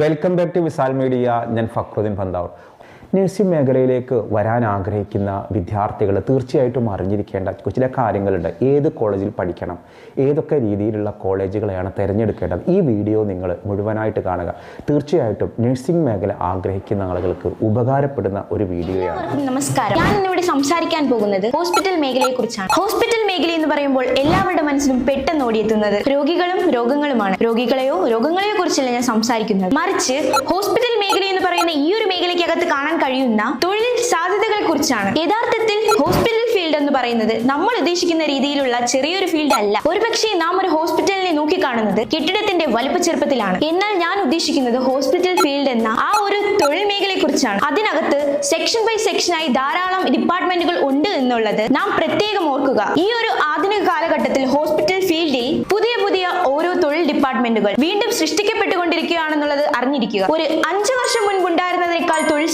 Welcome back to Wisal media ഞാൻ Fakhruddin Panthavoor. Nursing മേഖലയിലേക്ക് വരാൻ ആഗ്രഹിക്കുന്ന വിദ്യാർത്ഥികൾ തീർച്ചയായിട്ടും അറിഞ്ഞിരിക്കേണ്ട ചില കാര്യങ്ങളുണ്ട്. ഏത് കോളേജിൽ പഠിക്കണം ഏതൊക്കെ രീതിയിലുള്ള കോളേജുകളെയാണ് തിരഞ്ഞെടുക്കേണ്ടത്? ഈ വീഡിയോ നിങ്ങൾ മുഴുവനായിട്ട് കാണുക. തീർച്ചയായിട്ടും നഴ്സിംഗ് മേഖല ആഗ്രഹിക്കുന്ന ആളുകൾക്ക് ഉപകാരപ്പെടുന്ന ഒരു വീഡിയോയാണ്. നമസ്കാരം. ഞാൻ ഇന്നിവിടെ സംസാരിക്കാൻ പോകുന്നത് ഹോസ്പിറ്റൽ മേഖലയെ കുറിച്ചാണ്. ഹോസ്പിറ്റൽ മേഖല എന്ന് പറയുമ്പോൾ എല്ലാവരുടെ മനസ്സിലും പെട്ടെന്ന് ഓടിയെത്തുന്നത് രോഗികളും രോഗങ്ങളുമാണ്. രോഗികളെയോ രോഗങ്ങളെയോ കുറിച്ചല്ല ഞാൻ സംസാരിക്കുന്നത്. മറിച്ച് ഹോസ്പിറ്റൽ മേഖല എന്ന് പറയുന്ന ഈ ഒരു മേഖലയ്ക്കകത്ത് കാണാൻ കഴിയുന്ന തൊഴിൽ സാധ്യതകളെ കുറിച്ചാണ് യഥാർത്ഥത്തിൽ ഹോസ്പിറ്റൽ ഫീൽഡ് എന്ന് പറയുന്നത് നമ്മൾ ഉദ്ദേശിക്കുന്ന രീതിയിലുള്ള ചെറിയൊരു ഫീൽഡ് അല്ല. ഒരുപക്ഷെ നാം ഒരു ഹോസ്പിറ്റലിനെ നോക്കി കാണുന്നത് കെട്ടിടത്തിന്റെ വലുപ്പ ചെറുപ്പത്തിലാണ്. എന്നാൽ ഞാൻ ഉദ്ദേശിക്കുന്നത് ഹോസ്പിറ്റൽ ഫീൽഡ് എന്ന ആ ഒരു തൊഴിൽ മേഖലയെ കുറിച്ചാണ് അതിനകത്ത് സെക്ഷൻ ബൈ സെക്ഷനായി ധാരാളം ഡിപ്പാർട്ട്മെന്റുകൾ ഉണ്ട് എന്നുള്ളത് നാം പ്രത്യേകം ഓർക്കുക. ഈ ഒരു ആധുനിക കാലഘട്ടത്തിൽ ഹോസ്പിറ്റൽ ഫീൽഡിൽ പുതിയ പുതിയ ഓരോ തൊഴിൽ ഡിപ്പാർട്ട്മെന്റുകൾ വീണ്ടും സൃഷ്ടിക്കപ്പെട്ടുകൊണ്ടിരിക്കുകയാണെന്നുള്ളത് അറിഞ്ഞിരിക്കുക. ഒരു അഞ്ചു വർഷം തൊഴിൽ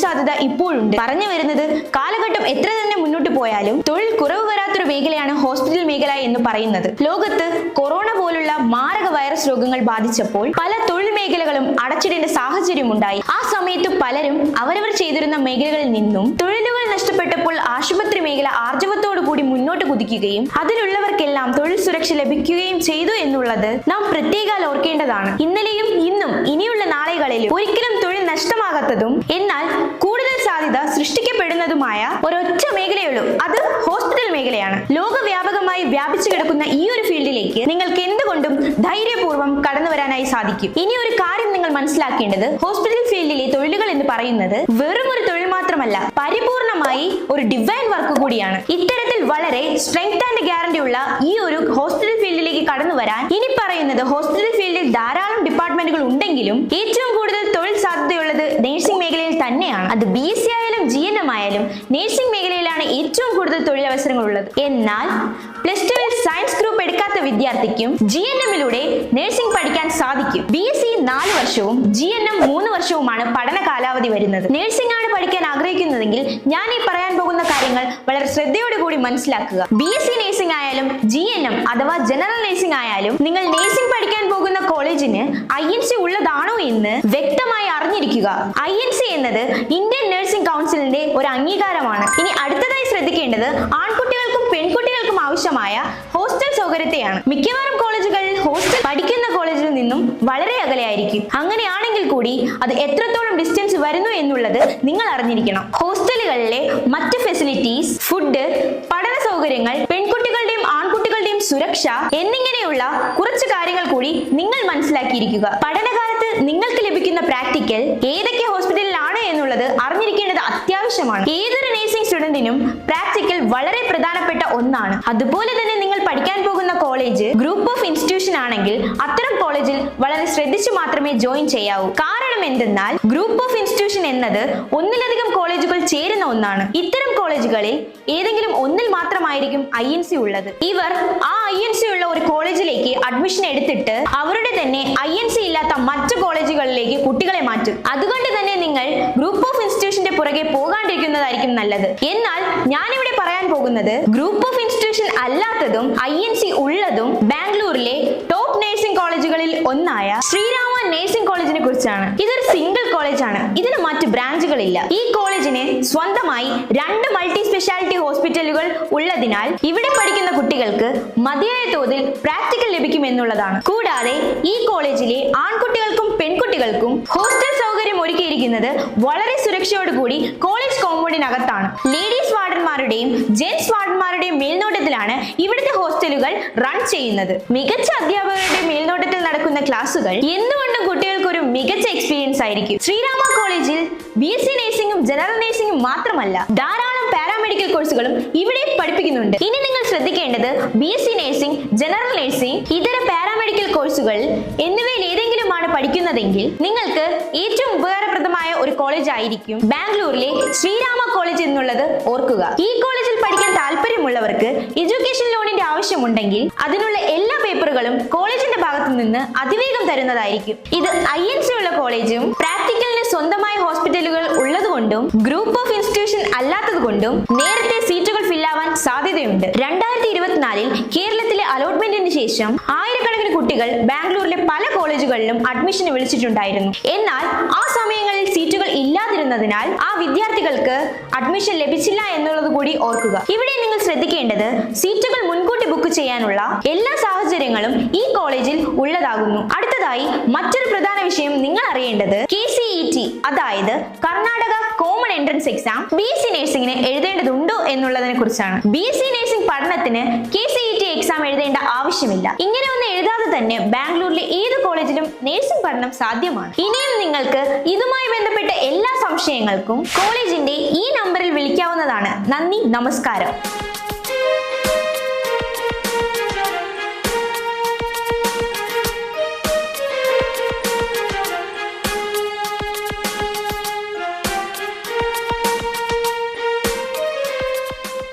സാധ്യത ഇപ്പോഴുണ്ട്. പറഞ്ഞു വരുന്നത് കാലഘട്ടം എത്ര തന്നെ മുന്നോട്ട് പോയാലും തൊഴിൽ കുറവ് വരാത്തൊരു മേഖലയാണ് ഹോസ്പിറ്റൽ മേഖല എന്ന് പറയുന്നത്. ലോകത്ത് കൊറോണ പോലുള്ള മാരക വൈറസ് രോഗങ്ങൾ ബാധിച്ചപ്പോൾ പല തൊഴിൽ മേഖലകളും അടച്ചിടേണ്ട സാഹചര്യം ഉണ്ടായി ആ സമയത്ത് പലരും അവരവർ ചെയ്തിരുന്ന മേഖലകളിൽ നിന്നും തൊഴിലുകൾ നഷ്ടപ്പെട്ടപ്പോൾ ആശുപത്രി മേഖല ആർജവത്തോടു കൂടി മുന്നോട്ട് കുതിക്കുകയും അതിലുള്ളവർക്കെല്ലാം തൊഴിൽ സുരക്ഷ ലഭിക്കുകയും ചെയ്തു എന്നുള്ളത് നാം പ്രത്യേകാൽ ഓർക്കേണ്ടതാണ് ഇന്നലെയും ഇന്നും ഇനിയുള്ള നാളുകളിലും ഒരിക്കലും നഷ്ടമാകാത്തതും എന്നാൽ കൂടുതൽ സാധ്യത സൃഷ്ടിക്കപ്പെടുന്നതുമായ ഒരൊറ്റ മേഖലയുള്ളൂ അത് ഹോസ്പിറ്റൽ മേഖലയാണ്. ലോകവ്യാപകമായി വ്യാപിച്ചു കിടക്കുന്ന ഈ ഒരു ഫീൽഡിലേക്ക് നിങ്ങൾക്ക് എന്തുകൊണ്ടും ധൈര്യപൂർവം കടന്നു വരാനായി സാധിക്കും. ഇനി ഒരു കാര്യം നിങ്ങൾ മനസ്സിലാക്കേണ്ടത് ഹോസ്പിറ്റൽ ഫീൽഡിലെ തൊഴിലുകൾ എന്ന് പറയുന്നത് വെറും ഒരു തൊഴിൽ മാത്രമല്ല പരിപൂർണമായി ഒരു ഡിവൈൻ വർക്ക് കൂടിയാണ്. ഇത്തരത്തിൽ വളരെ സ്ട്രെങ്ത് ആൻഡ് ഗ്യാരണ്ടി ഉള്ള ഈ ഒരു ഹോസ്പിറ്റൽ ഫീൽഡിലേക്ക് കടന്നു വരാൻ ഇനി പറയുന്നത് ഹോസ്പിറ്റൽ ഫീൽഡിൽ ധാരാളം ഡിപ്പാർട്ട്മെന്റുകൾ ഉണ്ടെങ്കിലും ഏറ്റവും കൂടുതൽ തൊഴിൽ സാധ്യതയുള്ളത് നേഴ്സിംഗ് തന്നെയാണ്. അത് ബി സി ആയാലും ജി എൻ എം ആയാലും നേഴ്സിംഗ് മേഖലയിലാണ് ഏറ്റവും കൂടുതൽ തൊഴിലവസരങ്ങൾ ഉള്ളത് എന്നാൽ പ്ലസ് ടുവിൽ സയൻസ് ഗ്രൂപ്പ് എടുക്കാത്ത വിദ്യാർത്ഥിക്കും ജി എൻ എമ്മിലൂടെ നഴ്സിംഗ് പഠിക്കാൻ സാധിക്കും. ബി എസ് സി നാല് വർഷവും ജി എൻ എം മൂന്ന് വർഷവുമാണ് പഠന കാലാവധി വരുന്നത്. നഴ്സിംഗ് ആണ് പഠിക്കാൻ ആഗ്രഹിക്കുന്നതെങ്കിൽ ഞാൻ ഈ പറയാൻ പോകുന്ന കാര്യങ്ങൾ വളരെ ശ്രദ്ധയോടുകൂടി മനസ്സിലാക്കുക. ബി എസ് സി നഴ്സിംഗ് ആയാലും ജി എൻ എം അഥവാ ജനറൽ നഴ്സിംഗ് ആയാലും നിങ്ങൾ നഴ്സിംഗ് ഐ എൻ സി ഉള്ളതാണോ എന്ന് വ്യക്തമായി അറിഞ്ഞിരിക്കുക. ഐ എൻ സി എന്നത് ഇന്ത്യൻ നഴ്സിംഗ് കൗൺസിലിന്റെ ഒരു അംഗീകാരമാണ്. ഇനി അടുത്തതായി ശ്രദ്ധിക്കേണ്ടത് ആൺകുട്ടികൾക്കും പെൺകുട്ടികൾക്കും ആവശ്യമായ ഹോസ്റ്റൽ സൗകര്യത്തെയാണ്. മിക്കവാറും കോളേജുകൾ ഹോസ്റ്റൽ പഠിക്കുന്ന കോളേജിൽ നിന്നും വളരെ അകലെയായിരിക്കും. അങ്ങനെയാണെങ്കിൽ കൂടി അത് എത്രത്തോളം ഡിസ്റ്റൻസ് വരുന്നു എന്നുള്ളത് നിങ്ങൾ അറിഞ്ഞിരിക്കണം. ഹോസ്റ്റലുകളിലെ മറ്റ് ഫെസിലിറ്റീസ് ഫുഡ് പഠന സൗകര്യങ്ങൾ ആൺകുട്ടികളുടെയും സുരക്ഷ എന്നിങ്ങനെയുള്ള കുറച്ച് കാര്യങ്ങൾ കൂടി നിങ്ങൾ മനസ്സിലാക്കിയിരിക്കുക. പഠനകാലത്ത് നിങ്ങൾക്ക് ലഭിക്കുന്ന പ്രാക്ടിക്കൽ ഏതൊക്കെ ഹോസ്പിറ്റലിലാണ് എന്നുള്ളത് അറിഞ്ഞിരിക്കേണ്ടത് അത്യാവശ്യമാണ്. ഏതൊരു നഴ്സിംഗ് സ്റ്റുഡന്റിനും പ്രാക്ടിക്കൽ വളരെ പ്രധാനപ്പെട്ട ഒന്നാണ്. അതുപോലെ തന്നെ നിങ്ങൾ പഠിക്കാൻ പോകുന്ന കോളേജ് ഗ്രൂപ്പ് ഓഫ് ഇൻസ്റ്റിറ്റ്യൂഷൻ ആണെങ്കിൽ അത്തരം കോളേജിൽ വളരെ ശ്രദ്ധിച്ചു മാത്രമേ ജോയിൻ ചെയ്യാവൂ. കാരണം എന്തെന്നാൽ ഗ്രൂപ്പ് ഓഫ് ഇൻസ്റ്റിറ്റ്യൂഷൻ എന്നത് ഒന്നിലധികം കോളേജുകൾ ചേരുന്ന ഒന്നാണ്. ഇത്തരം കോളേജുകളിൽ ഏതെങ്കിലും ഒന്നിൽ മാത്രമായിരിക്കും ഐ എൻ സി ഉള്ളത്. ഇവർ ആ ഐ എൻ സി ഉള്ള ഒരു കോളേജിലേക്ക് അഡ്മിഷൻ എടുത്തിട്ട് അവരുടെ തന്നെ ഐ എൻ സി ഇല്ലാത്ത മറ്റു കോളേജുകളിലേക്ക് കുട്ടികളെ മാറ്റും. അതുകൊണ്ട് തന്നെ നിങ്ങൾ ഗ്രൂപ്പ് ഓഫ് ഇൻസ്റ്റിറ്റ്യൂഷന്റെ പുറകെ പോകാണ്ടിരിക്കുന്നതായിരിക്കും നല്ലത്. എന്നാൽ ഞാനിവിടെ പറയാൻ പോകുന്നത് ഗ്രൂപ്പ് ഓഫ് ഇൻസ്റ്റിറ്റ്യൂഷൻ അല്ലാത്തതും ഐ എൻ സി ഉള്ളതും ബാംഗ്ലൂരിലെ ടോപ്പ് നഴ്സിംഗ് കോളേജുകളിൽ ഒന്നായ ശ്രീരാമ നഴ്സിംഗ് കോളേജിനെ കുറിച്ചാണ്. ഇതൊരു സിംഗിൾ കോളേജാണ് ഇതിന് മറ്റ് ബ്രാഞ്ചുകളില്ല ഈ കോളേജിന് സ്വന്തമായി രണ്ട് മൾട്ടി സ്പെഷ്യാലിറ്റി ഹോസ്പിറ്റലുകൾ ഉള്ളതിനാൽ ഇവിടെ പഠിക്കുന്ന കുട്ടികൾക്ക് മതിയായ തോതിൽ പ്രാക്ടിക്കൽ ലഭിക്കുമെന്നുള്ളതാണ്. കൂടാതെ ഈ കോളേജിലെ ആൺകുട്ടികൾക്കും പെൺകുട്ടികൾക്കും ഹോസ്റ്റൽ സൗകര്യം ഒരുക്കിയിരിക്കുന്നത് വളരെ സുരക്ഷയോടുകൂടി കോളേജ് കോമ്പൗണ്ടിനകത്താണ് ലേഡീസ് വാർഡന്മാരുടെയും ജെന്റ്സ് വാർഡന്മാരുടെയും മേൽനോട്ടത്തിലാണ് ഇവിടുത്തെ ഹോസ്റ്റലുകൾ റൺ ചെയ്യുന്നത്. മികച്ച അധ്യാപകരുടെ മേൽനോട്ടത്തിൽ നടക്കുന്ന ക്ലാസുകൾ എന്തുകൊണ്ടും കുട്ടികൾക്ക് ഒരു മികച്ച എക്സ്പീരിയൻസ് ആയിരിക്കും. ശ്രീരാമ കോളേജിൽ ബി എസ് സി നഴ്സിംഗും ജനറൽ നഴ്സിംഗും മാത്രമല്ല ധാരാളം പാരാമെഡിക്കൽ കോഴ്സുകളും ഇവിടെ പഠിപ്പിക്കുന്നുണ്ട്. ഇനി നിങ്ങൾ ശ്രദ്ധിക്കേണ്ടത് B S C nursing general nursing ഇതര പാരാമെഡിക്കൽ കോഴ്സുകൾ എന്നിവയിൽ ഏതെങ്കിലുമാണ് പഠിക്കുന്നതെങ്കിൽ നിങ്ങൾക്ക് ഏറ്റവും ഉപകാരപ്രദമായ കോളേജ് ആയിരിക്കും ബാംഗ്ലൂരിലെ ശ്രീരാമ കോളേജ് എന്നുള്ളത് ഓർക്കുക. ഈ കോളേജിൽ പഠിക്കാൻ താല്പര്യമുള്ളവർക്ക് എഡ്യൂക്കേഷൻ ലോണിന്റെ ആവശ്യമുണ്ടെങ്കിൽ അതിനുള്ള എല്ലാ പേപ്പറുകളും കോളേജിന്റെ ഭാഗത്തു നിന്ന് അതിവേഗം തരുന്നതായിരിക്കും. ഇത് ഐ എൻ സി ഉള്ള കോളേജും പ്രാക്ടിക്കലിന് സ്വന്തമായ ഹോസ്പിറ്റലുകൾ ഉള്ളതുകൊണ്ടും ഗ്രൂപ്പ് ഓഫ് ഇൻസ്റ്റിറ്റ്യൂഷൻ അല്ലാത്തത് കൊണ്ടും നേരത്തെ സീറ്റുകൾ ഫില്ലാവാൻ സാധ്യതയുണ്ട്. രണ്ടായിരത്തി ഇരുപത്തിനാലിൽ കേരളത്തിലെ അലോട്ട്മെന്റിന് ശേഷം ആയിരക്കണക്കിന് കുട്ടികൾ ബാംഗ്ലൂരിലെ കോളേജുകളിലും അഡ്മിഷന് വിളിച്ചിട്ടുണ്ടായിരുന്നു. എന്നാൽ ആ സമയങ്ങളിൽ സീറ്റുകൾ ഇല്ലാതിരുന്നതിനാൽ ആ വിദ്യാർത്ഥികൾക്ക് അഡ്മിഷൻ ലഭിച്ചില്ല എന്നുള്ളത് കൂടി ഓർക്കുക. ഇവിടെ നിങ്ങൾ ശ്രദ്ധിക്കേണ്ടത് സീറ്റുകൾ മുൻകൂട്ടി ബുക്ക് ചെയ്യാനുള്ള എല്ലാ സാഹചര്യങ്ങളും ഈ കോളേജിൽ ഉള്ളതാകുന്നു. അടുത്തതായി മറ്റൊരു പ്രധാന വിഷയം നിങ്ങൾ അറിയേണ്ടത് കെ സി ഇ ടി അതായത് Karnataka common entrance exam B S C നഴ്സിംഗിന് എഴുതേണ്ടതുണ്ടോ എന്നുള്ളതിനെ കുറിച്ചാണ് ബി എസ് സി നഴ്സിംഗ് പഠനത്തിന് K C E T exam എഴുതേണ്ട ആവശ്യമില്ല. ഇങ്ങനെ തന്നെ ബാംഗ്ലൂരിലെ ഏത് കോളേജിലും നേഴ്സിംഗ് പഠനം സാധ്യമാണ്. ഇനിയും നിങ്ങൾക്ക് ഇതുമായി ബന്ധപ്പെട്ട എല്ലാ സംശയങ്ങൾക്കും കോളേജിന്റെ ഈ നമ്പറിൽ വിളിക്കാവുന്നതാണ്. നന്ദി നമസ്കാരം.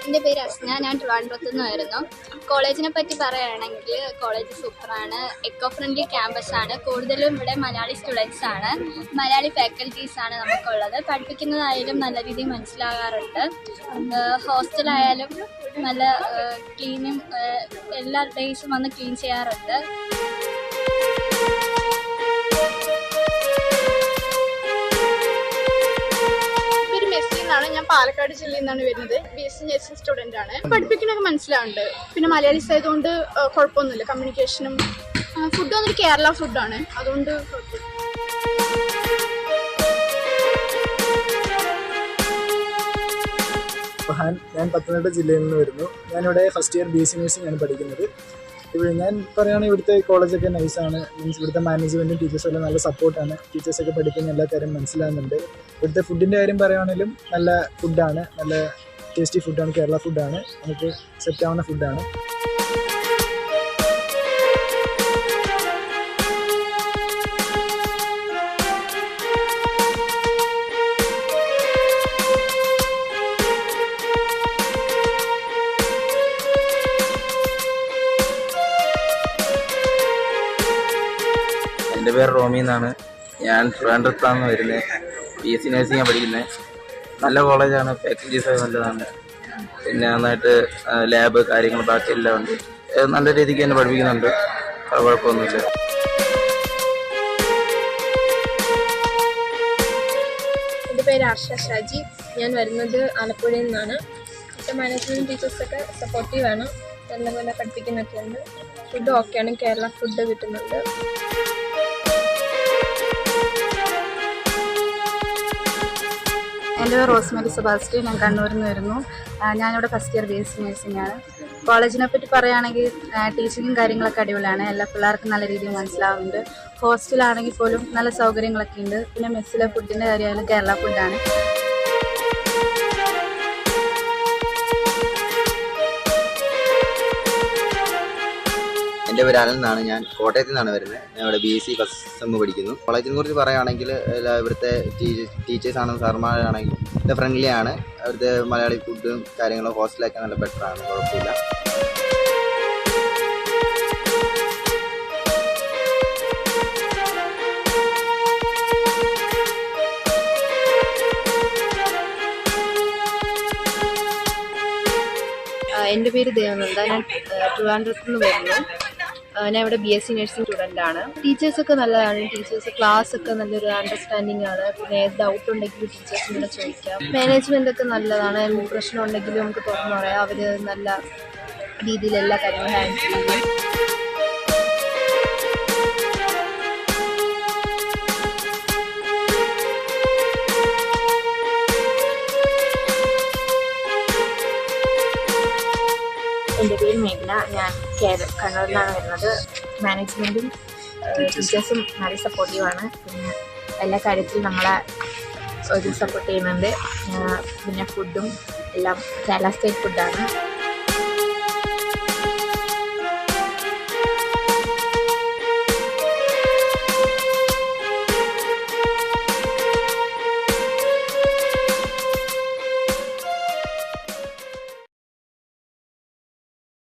എന്റെ പേര് അസ്ന ഞാൻ ട്രിവാൻഡ്രത്ത് നിന്നായിരുന്നു. കോളേജിനെ പറ്റി പറയുകയാണെങ്കിൽ കോളേജ് സൂപ്പറാണ് എക്കോ ഫ്രണ്ട്ലി ക്യാമ്പസ് ആണ്. കൂടുതലും ഇവിടെ മലയാളി സ്റ്റുഡൻസ് ആണ്. മലയാളി ഫാക്കൽറ്റീസ് ആണ് നമുക്കുള്ളത്. പഠിപ്പിക്കുന്നതായാലും നല്ല രീതിയിൽ മനസ്സിലാകാറുണ്ട്. ഹോസ്റ്റലായാലും നല്ല ക്ലീനും എല്ലാ ഡേയ്സും വന്ന് ക്ലീൻ ചെയ്യാറുണ്ട്. പാലക്കാട് ജില്ലയിൽ നിന്നാണ് വരുന്നത്. B S C nursing student ആണ്. പഠിപ്പിക്കണൊക്കെ മനസ്സിലാവുന്നുണ്ട്. പിന്നെ മലയാളീസ് ആയതുകൊണ്ട് കുഴപ്പമൊന്നുമില്ല. കമ്മ്യൂണിക്കേഷനും ഫുഡ് വന്നിട്ട് കേരള ഫുഡാണ് അതുകൊണ്ട് ഞാൻ പത്തനംതിട്ട ജില്ലയിൽ നിന്ന് വരുന്നു. ഞാനിവിടെ first year B S C nursing ആണ് പഠിക്കുന്നത്. ഞാൻ പറയുകയാണെങ്കിൽ ഇവിടുത്തെ കോളേജൊക്കെ നൈസാണ്. മീൻസ് ഇവിടുത്തെ മാനേജ്മെന്റും ടീച്ചേഴ്സും നല്ല സപ്പോർട്ടാണ് ടീച്ചേഴ്സൊക്കെ പഠിക്കുന്ന എല്ലാ കാര്യം മനസ്സിലാകുന്നുണ്ട്. ഇവിടുത്തെ ഫുഡിന്റെ കാര്യം പറയുകയാണെങ്കിലും നല്ല ഫുഡാണ് നല്ല ടേസ്റ്റി ഫുഡാണ് കേരള ഫുഡാണ് നമുക്ക് സെറ്റ് ആവുന്ന ഫുഡാണ് റോമി എന്നാണ് ഞാൻ ട്രിവാൻഡ്രത്താണ് വരുന്നത് ബി എസ് സി നഴ്സിംഗാണ് പഠിക്കുന്നത് നല്ല കോളേജാണ്. ഫാക്കൽറ്റീസ് നല്ലതാണ്. പിന്നെ നന്നായിട്ട് ലാബ് കാര്യങ്ങൾ ബാക്കി എല്ലാം ഉണ്ട്. നല്ല രീതിക്ക് തന്നെ പഠിപ്പിക്കുന്നുണ്ട്. കുഴപ്പമൊന്നുമില്ല. എന്റെ പേര് ആർഷ ഷാജി. ഞാൻ വരുന്നത് ആലപ്പുഴയിൽ നിന്നാണ്. ഇപ്പം മാനേജ്മെന്റ് ടീച്ചേഴ്സൊക്കെ സപ്പോർട്ടീവാണ് നല്ല പോലെ പഠിപ്പിക്കുന്നൊക്കെ ഉണ്ട് ഫുഡ് ഓക്കെയാണ് കേരള ഫുഡ് കിട്ടുന്നുണ്ട്. എന്റെ പേര് റോസ്മേരി സെബാസ്റ്റ്യൻ. ഞാൻ കണ്ണൂരിൽ നിന്ന് വരുന്നു. ഞാനിവിടെ first year B S C nursing ആണ്. കോളേജിനെ പറ്റി പറയുകയാണെങ്കിൽ ടീച്ചിങ്ങും കാര്യങ്ങളൊക്കെ അടിപൊളിയാണ്. എല്ലാ പിള്ളേർക്കും നല്ല രീതിയിൽ മനസ്സിലാവുന്നുണ്ട്. ഹോസ്റ്റലാണെങ്കിൽ പോലും നല്ല സൗകര്യങ്ങളൊക്കെ ഉണ്ട്. പിന്നെ മെസ്സിലെ ഫുഡിന്റെ കാര്യമായാലും കേരള ഫുഡാണ് എന്റെ പേര് അനന്താണ് ഞാൻ കോട്ടയത്ത് നിന്നാണ് വരുന്നത്. ഞാൻ ഇവിടെ B S C first sem പഠിക്കുന്നു. കോളേജിനെ കുറിച്ച് പറയുകയാണെങ്കിൽ ഇവിടുത്തെ ടീച്ചേഴ്സ് സാർമാരാണെങ്കിൽ നല്ല ഫ്രണ്ട്ലി ആണ്. അവിടുത്തെ മലയാളി ഫുഡും കാര്യങ്ങളും ഹോസ്റ്റലൊക്കെ നല്ല ബെറ്റർ ആണ്. കുഴപ്പമില്ല. എന്റെ പേര് ദേവനന്ദ. ഞാൻ ട്രിവാൻഡ്രത്ത് നിന്ന് വരുന്നു. ഞാൻ ഇവിടെ B S C nursing student ആണ്. ടീച്ചേഴ്സ് ഒക്കെ നല്ലതാണ്. ടീച്ചേഴ്സ് ക്ലാസ് ഒക്കെ നല്ലൊരു അണ്ടർസ്റ്റാൻഡിങ് ആണ്. പിന്നെ ഡൗട്ട് ഉണ്ടെങ്കിൽ ടീച്ചേഴ്സിനോട് ചോദിക്കാം. മാനേജ്മെന്റ് ഒക്കെ നല്ലതാണ്. പ്രശ്നം ഉണ്ടെങ്കിലും നമുക്ക് തുറന്നു പറയാം. അവർ നല്ല രീതിയിൽ എല്ലാ കാര്യങ്ങളും ഹാൻഡിൽ ചെയ്യും. എന്റെ പേര് മേഘന ഞാൻ കേരള നിന്നാണ് വരുന്നത്. മാനേജ്മെന്റും ടീച്ചേഴ്സും നല്ല സപ്പോർട്ടീവാണ് പിന്നെ എല്ലാ കാര്യത്തിലും നമ്മളെ ഒരു സപ്പോർട്ട് ചെയ്യുന്നുണ്ട്. പിന്നെ ഫുഡും എല്ലാം കേരള സ്റ്റേറ്റ് ഫുഡാണ്